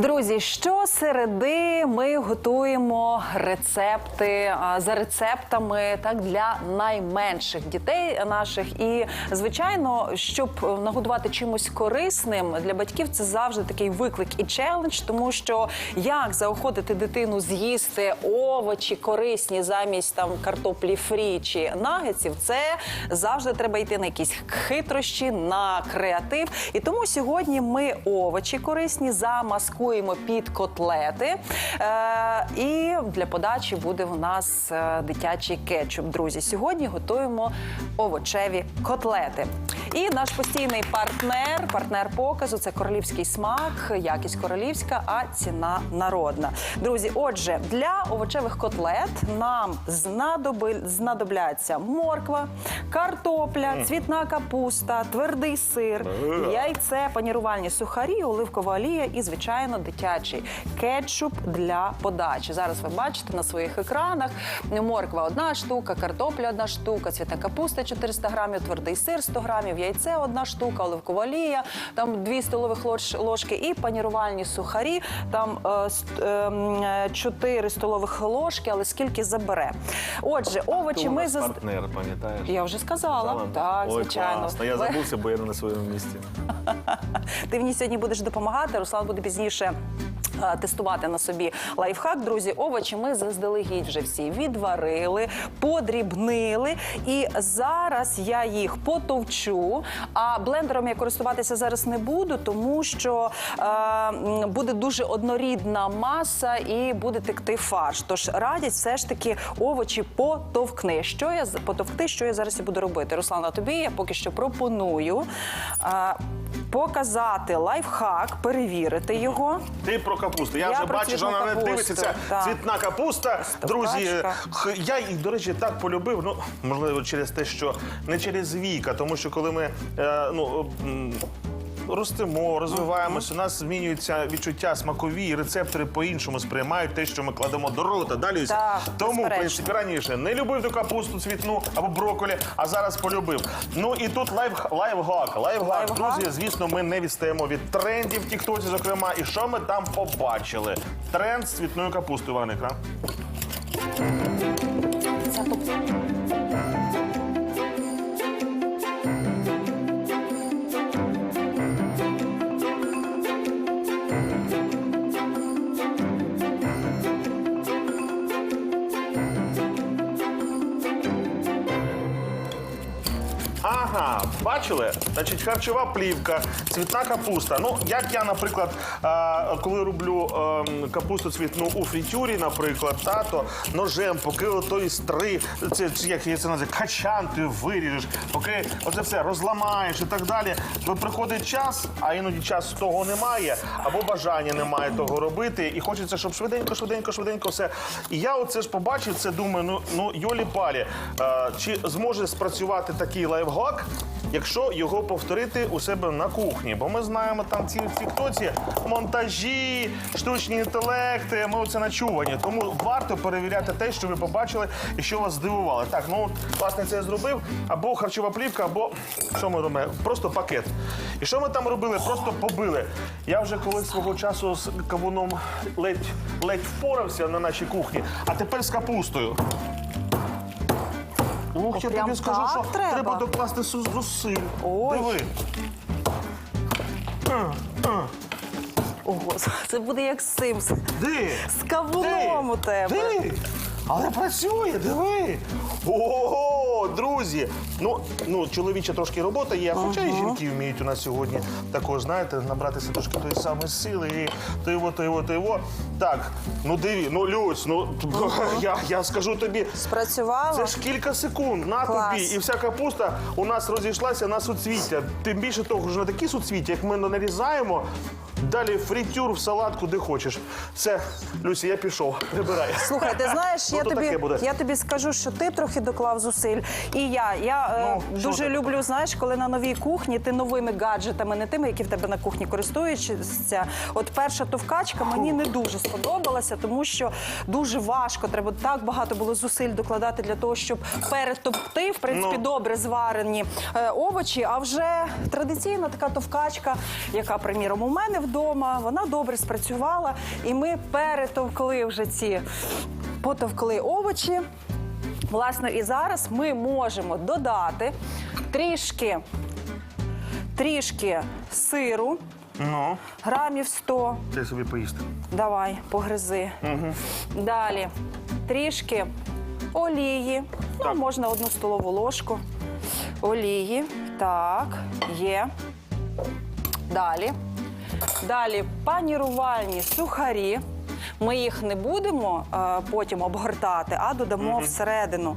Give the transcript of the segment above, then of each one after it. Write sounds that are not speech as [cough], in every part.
Друзі, щосереди ми готуємо рецепти за рецептами так для найменших дітей наших. І звичайно, щоб нагодувати чимось корисним для батьків, це завжди такий виклик і челендж, тому що як заохотити дитину з'їсти овочі корисні замість там картоплі фрі чи нагетсів, це завжди треба йти на якісь хитрощі, на креатив. І тому сьогодні ми овочі корисні замаскуємо під котлети. Е, і для подачі буде у нас е, дитячий кетчуп. Друзі, сьогодні готуємо овочеві котлети. І наш постійний партнер, партнер показу це королівський смак, якість королівська, а ціна народна. Друзі, отже, для овочевих котлет нам знадобляться морква, картопля, цвітна капуста, твердий сир, яйце, панірувальні сухарі, оливкова олія і, звичайно, дитячий кетчуп для подачі. Зараз ви бачите на своїх екранах. Морква одна штука, картопля одна штука, цвітна капуста 400 грамів, твердий сир 100 грамів, яйце одна штука, оливкова олія, там 2 столових ложки і панірувальні сухарі, там е, ст- ем, е, 4 столових ложки, але скільки забере. Отже, овочі ми нас партнер, пам'ятаєш? Я вже сказала. Сказала? Так, Ой, звичайно. класно. Я забувся, бо я не на своєму місці. [laughs] Ти мені сьогодні будеш допомагати. Руслан буде пізніше. Е, Тестувати на собі лайфхак, друзі. Овочі ми заздалегідь вже всі відварили, подрібнили. І зараз я їх потовчу. А блендером я користуватися зараз не буду, тому що е, буде дуже однорідна маса і буде текти фарш. Тож радять все ж таки овочі потовкни. Що я потовкти, що я зараз і буду робити? Руслана, тобі я поки що пропоную е, показати лайфхак, перевірити його. Ти про капусту. Я, Я вже про бачу, що цвітну вона не капусту, дивиться. Ця так. цвітна капуста. Друзі, х- я їх, до речі, так полюбив. Ну, можливо, через те, що не через віка, тому що коли ми е, ну. м, Ростемо, розвиваємося, у нас змінюються відчуття смакові, і рецептори по-іншому сприймають те, що ми кладемо до рота. Далі Так, тому, в безперечно. принципі, раніше не любив ту капусту цвітну або брокколі, а зараз полюбив. Ну і тут лайф, лайфхак. Лайфхак, Лайфхак. друзі, звісно, ми не відстаємо від трендів в Тіктоці, зокрема. І що ми там побачили? Тренд з цвітною капустою, Іван бачили? Значить, харчова плівка, цвітна капуста. Ну, як я, наприклад, коли роблю е, капусту цвітну у фрітюрі, наприклад, та, то ножем, поки отої стри, це це як я це називаю, качан ти виріжеш, поки оце все розламаєш і так далі. То приходить час, а іноді часу того немає, або бажання немає того робити, і хочеться, щоб швиденько, швиденько, швиденько все. І я оце ж побачив, це думаю, ну, ну Йолі Палі, е, чи зможе спрацювати такий лайфхак, якщо його повторити у себе на кухні? Бо ми знаємо там ці тіктоці монтажі, штучні інтелекти, ми оце начувані. Тому варто перевіряти те, що ви побачили і що вас здивувало. Так, ну власне, це я зробив. Або харчова плівка, або що ми робимо? Просто пакет. І що ми там робили? Просто побили. Я вже колись свого часу з кавуном ледь, ледь впорався на нашій кухні, а тепер з капустою. Ух, я прям тобі скажу, так що треба? треба докласти су- зусиль. Ой. Диви. Ого, це буде як Симс. Де? З кавуном у тебе. Де? Але працює, диви. Ого, друзі. Ну, ну, чоловіча трошки робота є, хоча і жінки вміють у нас сьогодні також, знаєте, набратися трошки тої самої сили і то його, то його, то його. Так, ну диві, ну Люсь, ну [laughs] я, я скажу тобі. Спрацювало? Це ж кілька секунд на Клас. тобі, і вся капуста у нас розійшлася на суцвіття. Тим більше того, що на такі суцвіття, як ми нарізаємо, Далі фритюр в салат, куди хочеш. Все, Люсі, я пішов. Прибирай. Слухай, ти знаєш, Ну, я таке тобі буде. я тобі скажу, що ти трохи доклав зусиль. І я. Я е, Ну, що дуже ти? люблю, знаєш, коли на новій кухні ти новими гаджетами, не тими, які в тебе на кухні користуються. От перша товкачка мені не дуже сподобалася, тому що дуже важко. Треба так багато було зусиль докладати для того, щоб перетовкти, в принципі, Ну. добре зварені е, овочі. А вже традиційна така товкачка, яка, приміром, у мене вдома, вона добре спрацювала, і ми перетовкли вже ці потовкли овочі. Власне, і зараз ми можемо додати трішки, трішки сиру, Ну, грамів 100. це собі поїсти. Давай, погризи. Далі трішки олії. Ну, можна одну столову ложку. Олії. Так, є. Далі. Далі панірувальні сухарі. Ми їх не будемо е, потім обгортати, а додамо всередину.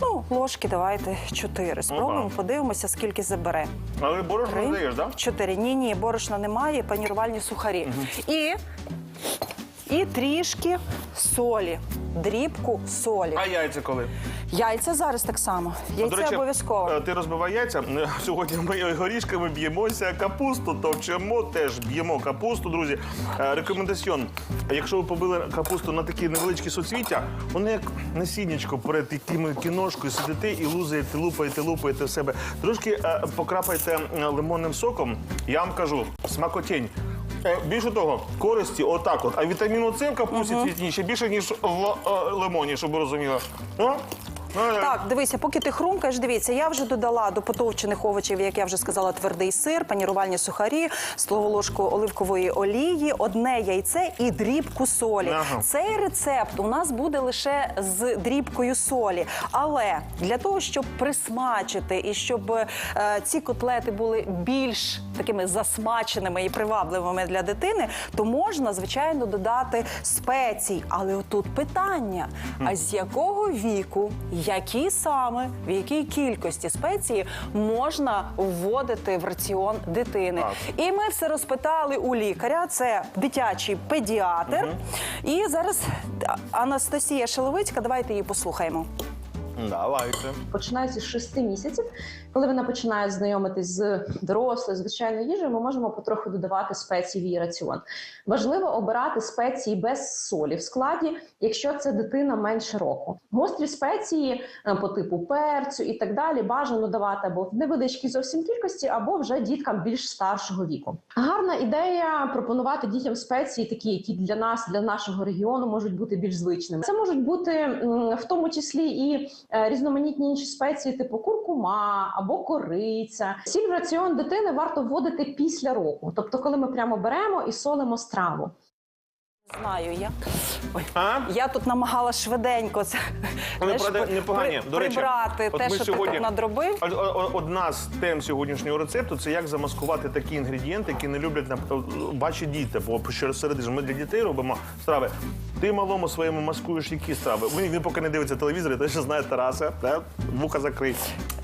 Ну, ложки давайте чотири. Спробуємо, Опа. подивимося, скільки забере. Але борошно Три, не даєш, так? Чотири. Ні, ні, борошна немає, панірувальні сухарі. І, і трішки солі. Дрібку солі. А яйця коли? Яйця зараз так само. Яйця обов'язково. е, Ти розбивай яйця. Е, Сьогодні ми горішками б'ємося, капусту товчемо, теж б'ємо капусту, друзі. Е, Рекомендаціон. Якщо ви побили капусту на такі невеличкі соцвіття, воно як насіннячко перед якими кіношкою сидите і лузаєте, лупаєте, лупаєте в себе. Трошки покрапайте лимонним соком. Я вам кажу, смакотінь. Е, Більше того, користі отак от. А вітаміну С в капусті цвітні ще більше, ніж в е, лимоні, щоб ви розуміли. Ну, Так, дивися, поки ти хрумкаєш, дивіться, я вже додала до потовчених овочів, як я вже сказала, твердий сир, панірувальні сухарі, столову ложку оливкової олії, одне яйце і дрібку солі. Ага. Цей рецепт у нас буде лише з дрібкою солі. Але для того, щоб присмачити і щоб е, ці котлети були більш такими засмаченими і привабливими для дитини, то можна, звичайно, додати спецій. Але отут питання: а з якого віку, які саме, в якій кількості спеції можна вводити в раціон дитини? Так. І ми все розпитали у лікаря. Це дитячий педіатр. І зараз Анастасія Шеловицька, давайте її послухаємо. Давайте. починаючи з 6 місяців, коли вона починає знайомитись з дорослою звичайною їжею, ми можемо потроху додавати спеції в її раціон. Важливо обирати спеції без солі в складі, якщо це дитина менше року. Гострі спеції е, по типу перцю і так далі бажано давати або в невеличкій зовсім кількості, або вже діткам більш старшого віку. Гарна ідея пропонувати дітям спеції, такі, які для нас, для нашого регіону, можуть бути більш звичними. Це можуть бути в тому числі і різноманітні інші спеції, типу куркума або кориця. Сіль в раціон дитини варто вводити після року, тобто, коли ми прямо беремо і солимо страву. Знаю я. Ой. А? Я тут намагала швиденько це Вони знаєш, правда при- непогані. при- До речі, прибрати от те, ми що ти тут надробив. О- Одна з тем сьогоднішнього рецепту це як замаскувати такі інгредієнти, які не люблять на- бачать діти. Бо через середину ми для дітей робимо страви. Ти малому своєму маскуєш які страви. Він, він поки не дивиться телевізор, той ще знає Тараса, да? вуха закрий.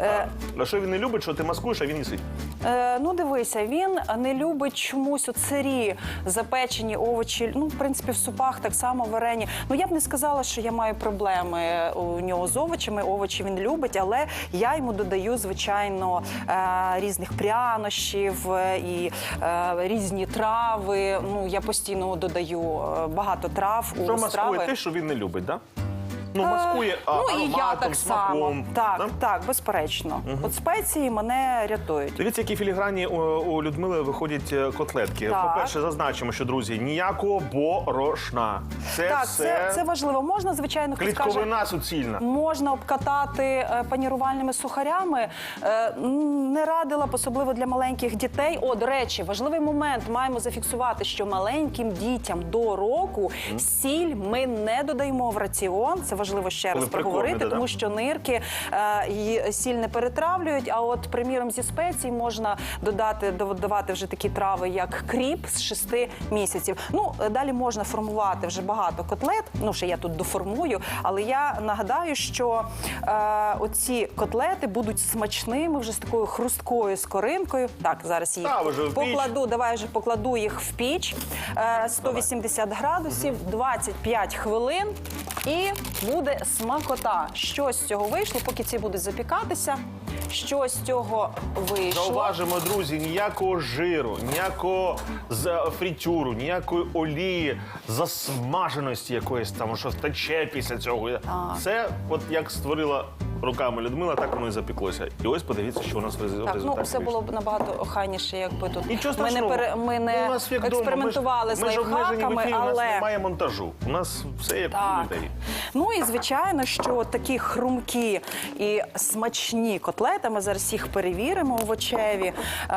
Е. А що він не любить, що ти маскуєш, а він їсить. Е, ну, дивися, він не любить чомусь от сирі запечені овочі. Ну, в принципі, в супах так само варені. Ну, я б не сказала, що я маю проблеми у нього з овочами. Овочі він любить, але я йому додаю, звичайно, е, різних прянощів е, і е, різні трави. Ну, я постійно додаю багато трав Що у страви. маскує те, що він не любить, так? Да? Ну, маскує а, ну, і я ароматом, так само. смаком. Так, да? так, безперечно. От спеції мене рятують. Дивіться, які філіграні у, у Людмили виходять е, котлетки. Так. По-перше, зазначимо, що друзі, ніякого борошна. Це Так, все це, це важливо. Можна, звичайно, хтось каже, клітковина суцільна. можна обкатати е, панірувальними сухарями. Е, не радила б, особливо для маленьких дітей. О, до речі, важливий момент. Маємо зафіксувати, що маленьким дітям до року сіль ми не додаємо в раціон. Це важливо ще Коли раз проговорити, тому що нирки е, сіль не перетравлюють. А от, приміром, зі спецій можна додати додавати вже такі трави, як кріп з 6 місяців. Ну е, далі можна формувати вже багато котлет. Ну ще я тут доформую, але я нагадаю, що е, оці котлети будуть смачними вже з такою хрусткою скоринкою. Так, зараз їх Та, вже в піч. покладу. Давай вже покладу їх в піч е, 180 градусів, 25 хвилин. І буде смакота. Що з цього вийшло, поки ці будуть запікатися. Що з цього вийшло? Зауважимо, друзі, ніякого жиру, ніякого з- фритюру, ніякої олії, засмаженості якоїсь там, що тече після цього. Це, от як створила руками Людмила, так воно і запеклося. І ось подивіться, що у нас в рез- в Так, ну результаті все вийшло. було б набагато охайніше, якби тут Нічого ми не страшного. пере, ми Ну, не у нас як дома. експериментували ми ж, з ми ж обмежені в лайфхаками, ефірі, у нас але немає монтажу. У нас все як у Так. людей. Ну і звичайно, що такі хрумкі і смачні котлети. Ми зараз їх перевіримо овочеві. Е,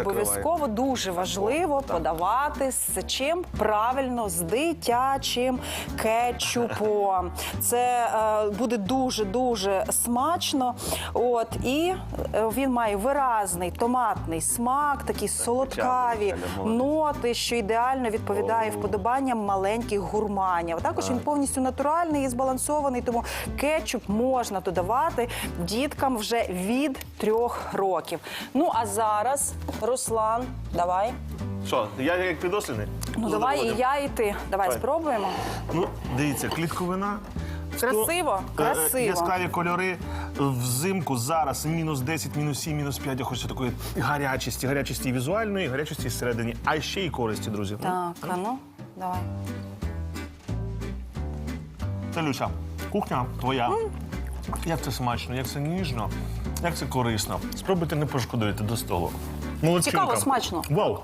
обов'язково дуже важливо подавати з чим правильно з дитячим кетчупом. Це е, буде дуже дуже смачно. От і е, він має виразний томатний смак, такі солодкаві ноти, що ідеально відповідає вподобанням маленьких гурманів. Також він повністю натуральний і збалансований, тому кетчуп можна додавати діткам вже від трьох років. Ну а зараз, Руслан, давай. Що, я як підослідний? Ну давай і я, і ти. Давай Давай. спробуємо. Ну, дивіться, клітковина. Красиво, Е, е, красиво. Яскраві кольори взимку зараз мінус 10, мінус 7, мінус 5. Я хочу такої гарячості, гарячості візуальної, гарячості всередині, а ще й користі, друзі. Так, а ну, давай. Талюся, кухня твоя. Як це смачно, як це ніжно, як це корисно. Спробуйте не пошкодуєте до столу. Молодчинка. Цікаво, смачно. Вау!